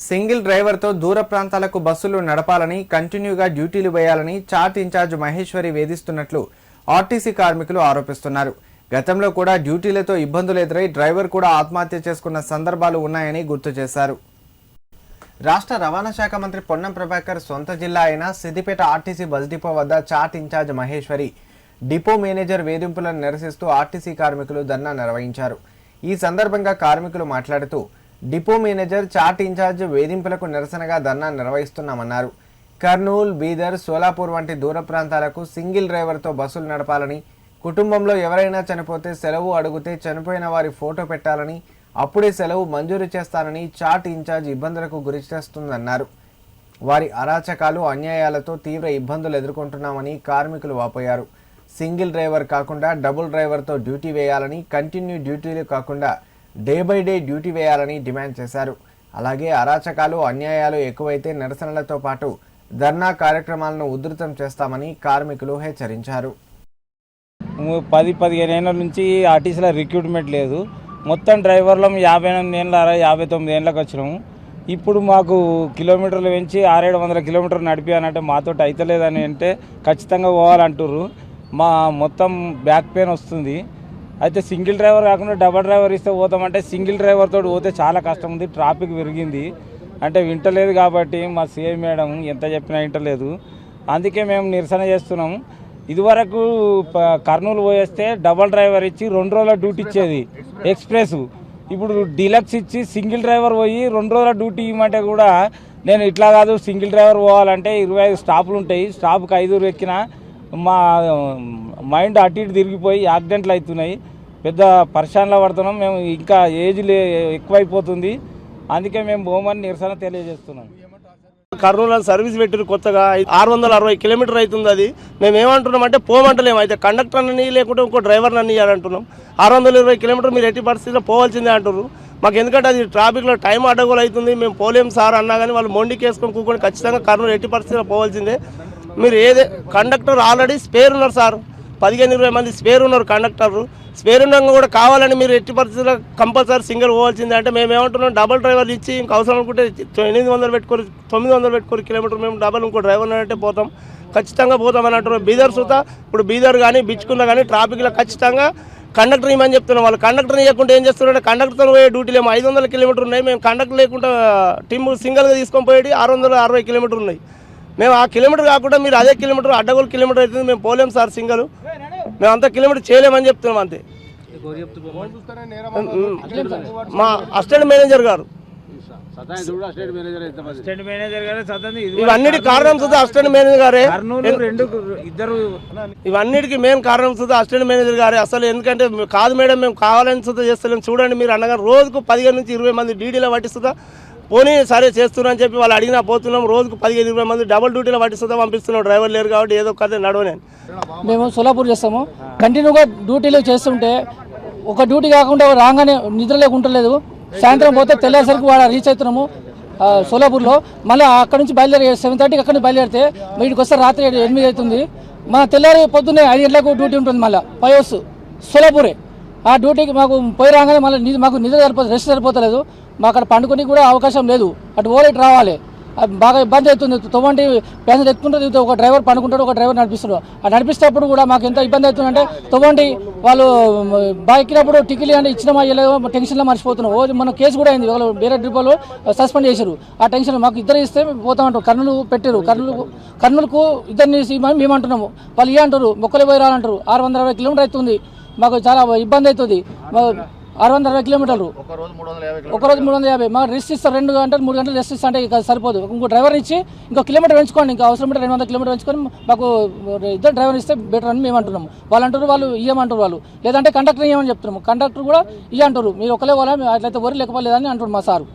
Single డ్రైవర్తో దూర ప్రాంతాలకు బస్సులు నడపాలని కంటిన్యూగా డ్యూటీలు వేయాలని చార్ట్ ఇన్ఛార్జ్ మహేశ్వరి వేధిస్తున్నట్లు ఆర్టీసీ కార్మికులు ఆరోపిస్తున్నారు. గతంలో కూడా డ్యూటీలతో ఇబ్బందులు ఎదురై డ్రైవర్ కూడా ఆత్మహత్య చేసుకున్న సందర్భాలు ఉన్నాయని గుర్తు చేశారు. రాష్ట్ర రవాణా శాఖ మంత్రి పొన్నం ప్రభాకర్ సొంత జిల్లా అయిన సిద్దిపేట ఆర్టీసీ బస్ డిపో వద్ద chart in charge Maheshwari depot manager వేధింపులను నిరసిస్తూ ఆర్టీసీ కార్మికులు ధర్నా నిర్వహించారు. ఈ సందర్భంగా కార్మికులు మాట్లాడుతూ డిపో మేనేజర్ చాట్ ఇన్ఛార్జ్ వేధింపులకు నిరసనగా ధర్నా నిర్వహిస్తున్నామన్నారు. కర్నూలు బీదర్ సోలాపూర్ వంటి దూర ప్రాంతాలకు సింగిల్ డ్రైవర్తో బస్సులు నడపాలని కుటుంబంలో ఎవరైనా చనిపోతే సెలవు అడిగితే చనిపోయిన వారి ఫోటో పెట్టాలని అప్పుడే సెలవు మంజూరు చేస్తానని చాట్ ఇన్ఛార్జ్ ఇబ్బందులకు గురి చేస్తుందన్నారు. వారి అరాచకాలు అన్యాయాలతో తీవ్ర ఇబ్బందులు ఎదుర్కొంటున్నామని కార్మికులు వాపోయారు. సింగిల్ డ్రైవర్ కాకుండా డబుల్ డ్రైవర్తో డ్యూటీ వేయాలని కంటిన్యూ డ్యూటీలు కాకుండా డే బై డే డ్యూటీ వేయాలని డిమాండ్ చేశారు. అలాగే అరాచకాలు అన్యాయాలు ఎక్కువైతే నిరసనలతో పాటు ధర్నా కార్యక్రమాలను ఉధృతం చేస్తామని కార్మికులు హెచ్చరించారు. పది పదిహేను ఏళ్ళ నుంచి ఆర్టీసీలో రిక్రూట్మెంట్ లేదు. మొత్తం డ్రైవర్లం యాభై ఎనిమిది ఏళ్ళ యాభై తొమ్మిది ఏళ్ళకి వచ్చినాము. ఇప్పుడు మాకు కిలోమీటర్లు పెంచి ఆరేడు వందల కిలోమీటర్లు నడిపానంటే మాతో అవుతలేదని అంటే ఖచ్చితంగా పోవాలంటుర్రు. మా మొత్తం బ్యాక్ పెయిన్ వస్తుంది. అయితే సింగిల్ డ్రైవర్ కాకుండా డబల్ డ్రైవర్ ఇస్తే పోతామంటే సింగిల్ డ్రైవర్ తోటి పోతే చాలా కష్టం ఉంది ట్రాఫిక్ పెరిగింది అంటే వింటలేదు కాబట్టి మా సీఎం మేడం ఎంత చెప్పినా వింటలేదు అందుకే మేము నిరసన చేస్తున్నాం ఇదివరకు కర్నూలు పోయేస్తే డబల్ డ్రైవర్ ఇచ్చి రెండు రోజుల డ్యూటీ ఇచ్చేది ఎక్స్ప్రెస్. ఇప్పుడు డీలక్స్ ఇచ్చి సింగిల్ డ్రైవర్ పోయి రెండు రోజుల డ్యూటీ ఇవ్వమంటే కూడా నేను ఇట్లా కాదు సింగిల్ డ్రైవర్ పోవాలంటే ఇరవై ఐదు స్టాపులు ఉంటాయి స్టాప్కి ఐదుగురు ఎక్కిన మా మైండ్ అటు ఇటు తిరిగిపోయి యాక్సిడెంట్లు అవుతున్నాయి. పెద్ద పరిశానలో పడుతున్నాం. మేము ఇంకా ఏజ్ లే ఎక్కువైపోతుంది. అందుకే మేము బహుమని నిరసన తెలియజేస్తున్నాం. కర్నూలు సర్వీస్ పెట్టిరు కొత్తగా. ఆరు వందల అరవై కిలోమీటర్ అవుతుంది అది. మేము ఏమంటున్నాం అంటే పోమంటలేము. అయితే కండక్టర్ అని లేకుంటే ఇంకో డ్రైవర్ అని అంటున్నాం. ఆరు వందల ఇరవై కిలోమీటర్ మీరు ఎట్టి పరిస్థితిలో పోవాల్సిందే అంటారు మాకు ఎందుకంటే అది ట్రాఫిక్లో టైం అడ్డగోలు అవుతుంది. మేము పోలేం సార్ అన్నా కానీ వాళ్ళు మొండికి వేసుకొని కూకొని ఖచ్చితంగా కర్నూలు ఎట్టి పరిస్థితిలో పోవాల్సిందే. మీరు ఏదే కండక్టర్ ఆల్రెడీ స్పేర్ ఉన్నారు సార్. పదిహేను ఇరవై మంది స్పేర్ ఉన్నారు కండక్టర్ స్పేర్ ఉండగా కూడా కావాలని మీరు ఎట్టి పరిస్థితుల్లో కంపల్సరీ సింగిల్ పోవాల్సిందే. అంటే మేము ఏమంటున్నాం డబల్ డ్రైవర్ ఇచ్చి ఇంకా అవసరం అనుకుంటే ఎనిమిది వందలు పెట్టుకోరు తొమ్మిది వందలు పెట్టుకోరు కిలోమీటర్ మేము డబల్ ఇంకో డ్రైవర్ అంటే పోతాం. ఖచ్చితంగా పోతామని అంటున్నాం బీదర్ సుత ఇప్పుడు బీదర్ కానీ బిచ్చుకున్న కానీ ట్రాఫిక్లో ఖచ్చితంగా కండక్టర్ ఇవ్వమని చెప్తున్నాం వాళ్ళు కండక్టర్ ఇవ్వకుండా ఏం చేస్తున్నారంటే కండక్టర్తో పోయే డ్యూటీలు ఏమో ఐదు వందల కిలోమీటర్ ఉన్నాయి. మేము కండక్టర్ లేకుండా టీమ్ సింగిల్గా తీసుకొని పోయేది ఆరు వందల అరవై కిలోమీటర్ ఉన్నాయి. మేము ఆ కిలోమీటర్ కాకుండా మీరు అదే కిలోమీటర్ అడ్డగోలు కిలోమీటర్ అవుతుంది మేము పోలేం సార్ సింగల్. మేము అంత కిలోమీటర్ చేయలేమని చెప్తున్నాం అంతే. మా అసిస్టెంట్ మేనేజర్ గారు. ఇవన్నిటి కారణం సుధా అసిస్టెంట్ మేనేజర్ గారే. ఇద్దరు ఇవన్నిటికీ మెయిన్ కారణం సుధా అసిస్టెంట్ మేనేజర్ గారే. అసలు ఎందుకంటే కాదు మేడం మేము కావాలని సుధా చేస్తలేం. చూడండి మీరు అనగా రోజుకు పదిహేను నుంచి ఇరవై మంది డీడీలో పట్టిస్తుందా? పోనీ సరే చేస్తున్నారని చెప్పి వాళ్ళు అడిగినా పోతున్నాం రోజుకు పదిహేను ఇరవై మంది డబుల్ డ్యూటీలో పట్టిస్తుందా పంపిస్తున్నాం. డ్రైవర్ లేరు కాబట్టి ఏదో కథ నడవలేను మేము సోలాపూర్ చేస్తాము. కంటిన్యూగా డ్యూటీలు చేస్తుంటే ఒక డ్యూటీ కాకుండా రాగానే నిద్ర లేకుంటలేదు. సాయంత్రం పోతే తెల్లేసరికి వాడు రీచ్ అవుతున్నాము సోలాపూర్లో. మళ్ళీ అక్కడ నుంచి బయలుదేరి సెవెన్ థర్టీకి అక్కడ నుంచి బయలుదేరితే వీటికి వస్తే రాత్రి ఎనిమిది అవుతుంది. మన తెల్లారి పొద్దున్నే ఐదు గంటలకు డ్యూటీ ఉంటుంది మళ్ళీ పయోస్ సోలాపూరే. ఆ డ్యూటీకి మాకు పోయి రాగానే మళ్ళీ మాకు నిద్ర సరిపోతుంది రెస్ట్ సరిపోతలేదు. మా అక్కడ పండుకొని కూడా అవకాశం లేదు. అటు ఓలైట్ రావాలి. బాగా ఇబ్బంది అవుతుంది. తొమ్మిది ప్యాసింజర్ ఎత్తుకుంటే ఒక డ్రైవర్ పండుకుంటాడు ఒక డ్రైవర్ నడిపిస్తాడు. ఆ నడిపిస్తేప్పుడు కూడా మాకు ఎంత ఇబ్బంది అవుతుందంటే తొమ్మిది వాళ్ళు బాగా ఎక్కినప్పుడు టికెట్ అంటే ఇచ్చినమా ఇవ్వలేదో టెన్షన్లో మర్చిపోతున్నాం. ఓ మన కేసు కూడా అయింది. వాళ్ళు వేరే ట్రిప్లో సస్పెండ్ చేశారు. ఆ టెన్షన్ మాకు ఇద్దరు ఇస్తే పోతామంటారు కర్నూలు పెట్టారు. కర్నూలు కర్నూలుకు ఇద్దరిని మేము అంటున్నాము వాళ్ళు ఏ అంటారు మొక్కలు పోయి రాలంటారు. ఆరు వందల అరవై కిలోమీటర్ అవుతుంది. మాకు చాలా ఇబ్బంది అవుతుంది. ఆరు వందల అరవై కిలోమీటర్లు. ఒక రోజు మూడు వందల యాభై. మాకు రెస్ట్ ఇస్తారు రెండు గంటలు మూడు గంటలు రెస్ట్ ఇస్తా అంటే ఇక సరిపోదు. ఇంకో డ్రైవర్ ఇచ్చి ఇంకో కిలోమీటర్ పెంచుకోండి. ఇంకా అవసరం ఉంటే రెండు వందల కిలోమీటర్ పెంచుకొని మాకు ఇద్దరు డ్రైవర్ ఇస్తే బెటర్ అని మేము అంటున్నాము. వాళ్ళు అంటారు వాళ్ళు ఇయ్యమంటారు వాళ్ళు. లేదంటే కండక్టర్ ఇయ్యమని చెప్తున్నాము. కండక్టర్ కూడా ఇయ్య అంటారు మీరు ఒకలే వాళ్ళ అట్లయితే వరి లేకపోలేదని అంటారు మా సారు.